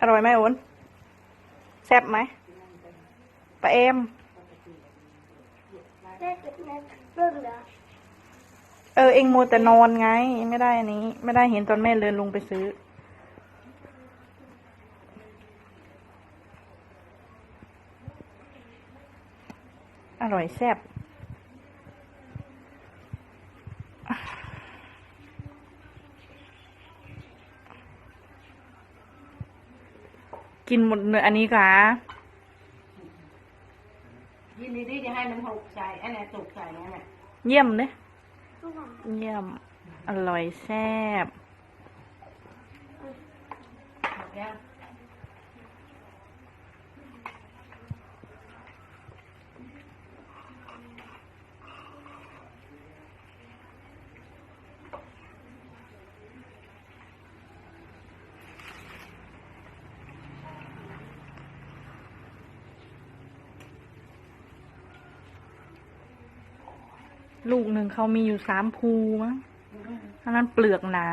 อร่อยไหมโอนแซ่บไหมปลาเอ็มได้จุดนั้นเรื่องเหรอเออเองมัวแต่นอนไง ไม่ได้อันนี้ ไม่ได้เห็นตอนแม่เดินลงไปซื้อ อร่อยแซ่บ กินหมดเนื้ออันนี้ค่ะยินดีที่จะให้น้ำหกใส่อันนี้สุกใส่นั่นแหละเยี่ยมเนี่ยทุกคนเยี่ยม อร่อยแซ่บ ลูกหนึ่งเขามีอยู่สามภูมั้งอันนั้นเปลือกหนา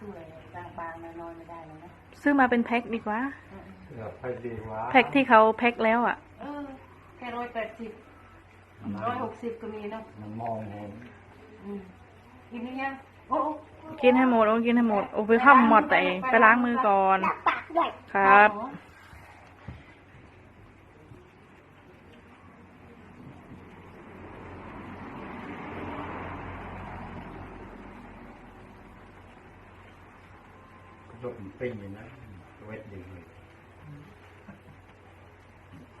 สวยบางบางๆนอนไม่ได้แล้วนะซื้อมาเป็นแพ็คดีกว่าเออไปดีกว่าแพ็คที่เขาแพ็คแล้วอะ เออแค่ร้อยแปดสิบร้อยหกสิบก็มีเนาะมันมองเห็นอืมกินหรือยังโอ้โอ้กินให้หมดโอ้กินให้หมด โอ้ไปข้ามหมดแต่เองไปล้างมือก่อนดักปากใหญ่ครับ รถมันปิ้งอยู่นะเวทดีเลย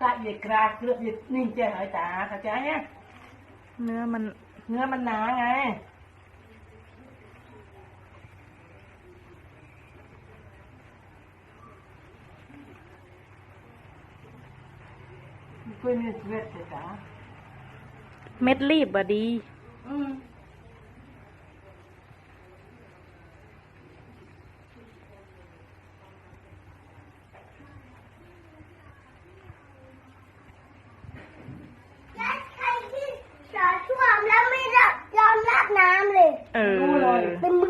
กะเหยียดกราเกลือบเหยียดนิ่งเจ๊หอยตาเข้าใจเนี่ย เนื้อมัน เนื้อมันหนาไงคุยมีสเวทเจ๊ตา เม็ดรีบอะดี อืม 对。